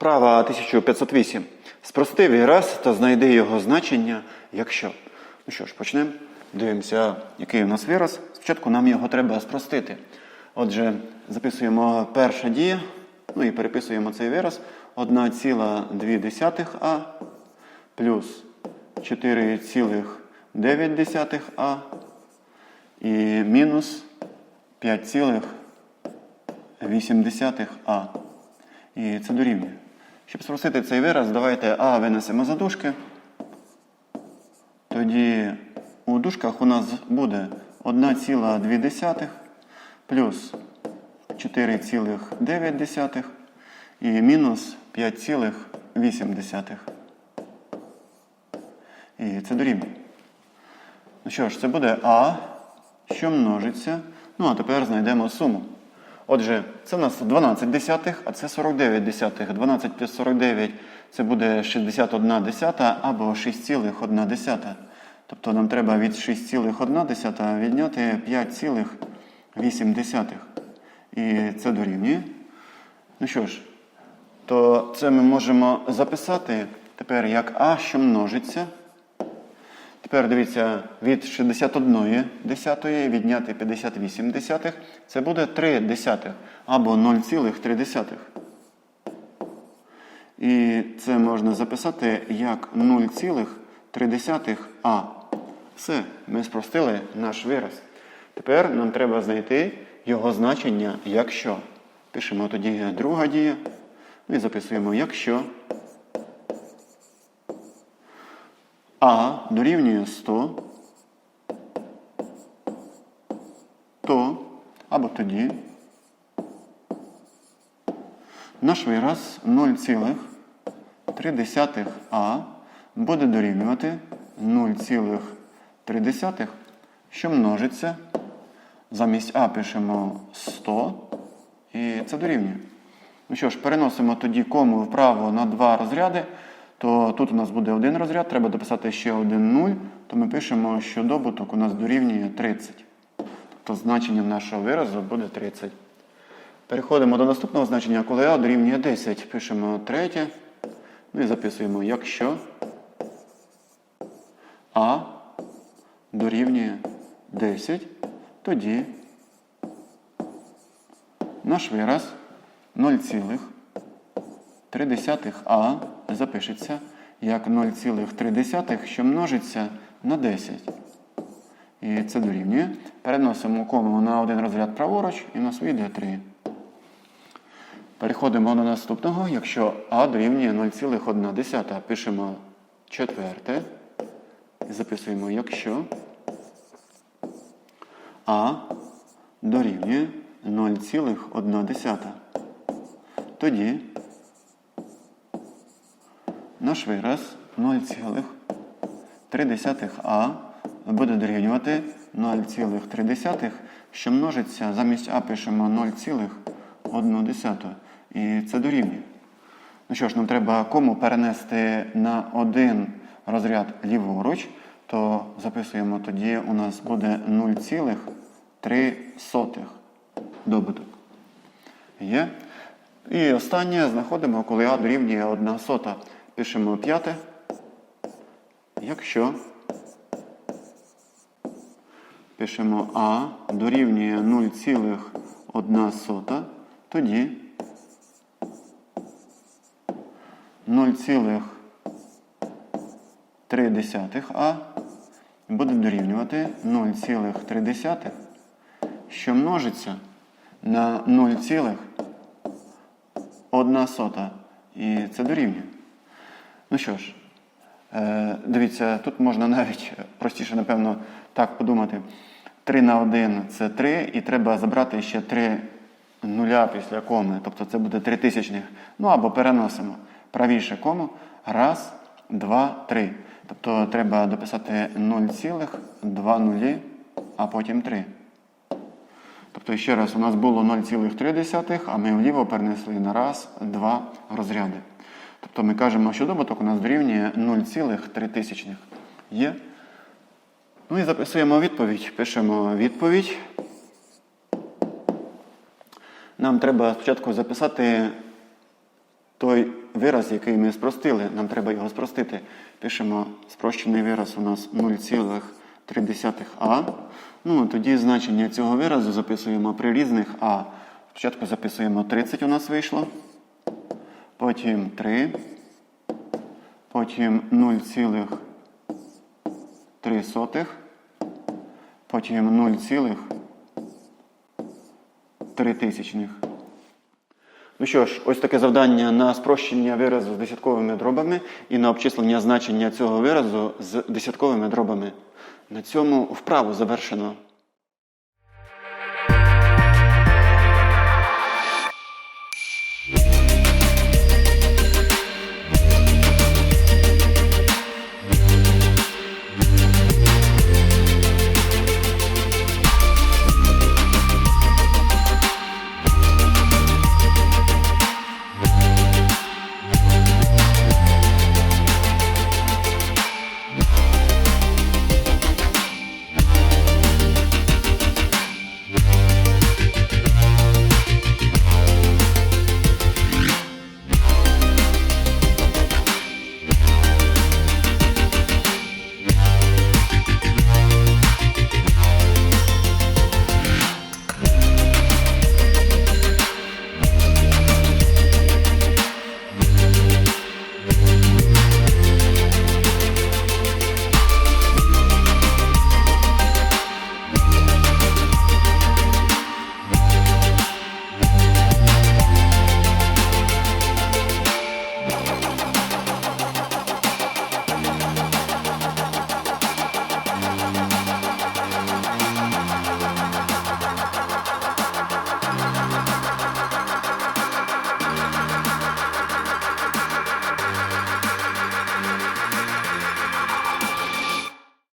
Вправа 1508. Спрости вираз та знайди його значення, якщо. Ну що ж, почнемо. Дивимося, який у нас вираз. Спочатку нам його треба спростити. Отже, записуємо перша дія, ну і переписуємо цей вираз. 1,2а плюс 4,9а і мінус 5,8а. І це дорівнює. Щоб спростити цей вираз, давайте А винесемо за дужки. Тоді у дужках у нас буде 1,2 плюс 4,9 і мінус 5,8. І це дорівнює. Ну що ж, це буде А, що множиться. Ну, а тепер знайдемо суму. Отже, це у нас 12 десятих, а це 49 десятих. 12 плюс 49 це буде 61 десята або 6,1 десята. Тобто нам треба від 6,1 відняти 5,8 десятих. І це дорівнює. Ну що ж, то це ми можемо записати тепер як А, що множиться. Тепер дивіться, від 61 десятої відняти 58 десятих, це буде 3 десятих або 0,3. І це можна записати як 0,3а. Все, ми спростили наш вираз. Тепер нам треба знайти його значення, якщо. Пишемо тоді друга дія. І записуємо якщо. А дорівнює 100, то або тоді наш вираз 0,3а буде дорівнювати 0,3, що множиться. Замість А пишемо 100 і це дорівнює. Ну що ж, переносимо тоді кому вправо на два розряди то тут у нас буде один розряд, треба дописати ще один 0, то ми пишемо, що добуток у нас дорівнює 30. Тобто значенням нашого виразу буде 30. Переходимо до наступного значення, коли А дорівнює 10. Пишемо третє. Ну і записуємо, якщо А дорівнює 10, тоді наш вираз 0,3а запишеться як 0,3, що множиться на 10. І це дорівнює. Переносимо кому на один розряд праворуч і у нас вийде 3. Переходимо до наступного. Якщо А дорівнює 0,1, пишемо четверте. І записуємо, якщо А дорівнює 0,1. Тоді наш вираз 0,3а буде дорівнювати 0,3, що множиться, замість А пишемо 0,1. І це дорівнює. Ну що ж, нам треба кому перенести на один розряд ліворуч, то записуємо тоді, у нас буде 0,3 добуток. Є. І останнє знаходимо, коли А дорівнює 1 сота. Пишемо п'яте. Якщо пишемо А дорівнює 0,1, тоді 0,3а буде дорівнювати 0,3, що множиться на 0,1. І це дорівнює. Ну що ж, е, дивіться, тут можна навіть простіше, напевно, так подумати. 3 на 1 це 3, і треба забрати ще 3 нуля після коми. Тобто це буде 3 тисячних. Ну або переносимо правіше кому. Раз, два, три. Тобто треба дописати 0,2 нулі, а потім 3. Тобто, ще раз, у нас було 0,3, а ми вліво перенесли на раз, два розряди. Тобто ми кажемо, що добуток у нас дорівнює 0,3. Є. Ну і записуємо відповідь. Пишемо відповідь. Нам треба спочатку записати той вираз, який ми спростили. Нам треба його спростити. Пишемо спрощений вираз у нас 0,3а. Ну, тоді значення цього виразу записуємо при різних а. Спочатку записуємо 30 у нас вийшло. Потім 3. Потім 0,3. Потім 0,3. Ну що ж, ось таке завдання на спрощення виразу з десятковими дробами і на обчислення значення цього виразу з десятковими дробами. На цьому вправу завершено.